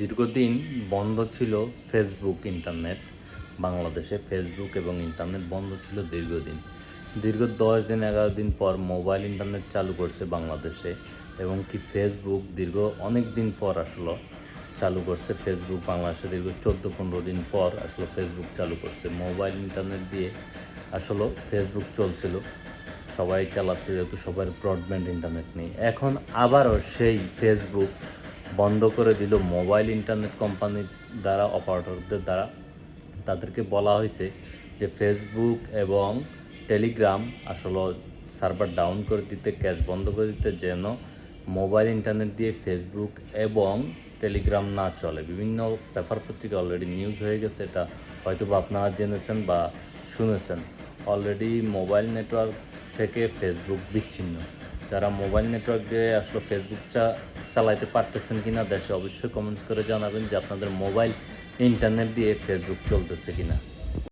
দীর্ঘদিন বন্ধ ছিল ফেসবুক ইন্টারনেট বাংলাদেশে ফেসবুক এবং ইন্টারনেট বন্ধ ছিল দীর্ঘদিন। দীর্ঘ দশ দিন, এগারো দিন পর মোবাইল ইন্টারনেট চালু করছে বাংলাদেশে এবং কি ফেসবুক দীর্ঘ অনেক দিন পর আসলো চালু করছে ফেসবুক বাংলাদেশে দীর্ঘ চোদ্দ পনেরো দিন পর আসলে ফেসবুক চালু করছে। মোবাইল ইন্টারনেট দিয়ে আসলে ফেসবুক চলছিল। সবাই চালাচ্ছে যেহেতু সবার ব্রডব্যান্ড ইন্টারনেট নেই। এখন আবারও সেই ফেসবুক বন্ধ করে দিল মোবাইল ইন্টারনেট কোম্পানির দ্বারা, অপারেটরদের দ্বারা। তাদেরকে বলা হয়েছে যে ফেসবুক এবং টেলিগ্রাম আসলে সার্ভার ডাউন করে দিতে, ক্যাশ বন্ধ করে দিতে যেন মোবাইল ইন্টারনেট দিয়ে ফেসবুক এবং টেলিগ্রাম না চলে। বিভিন্ন পেপার পত্রিকা অলরেডি নিউজ হয়ে গেছে, এটা হয়তো বা আপনারা জেনেছেন বা শুনেছেন। অলরেডি মোবাইল নেটওয়ার্ক থেকে ফেসবুক বিচ্ছিন্ন। যারা মোবাইল নেটওয়ার্ক দিয়ে আসলে ফেসবুকটা চালাইতে পারতেছেন কি না দেশে অবশ্যই কমেন্টস করে জানাবেন যে আপনাদের মোবাইল ইন্টারনেট দিয়ে ফেসবুক চলতেছে কিনা।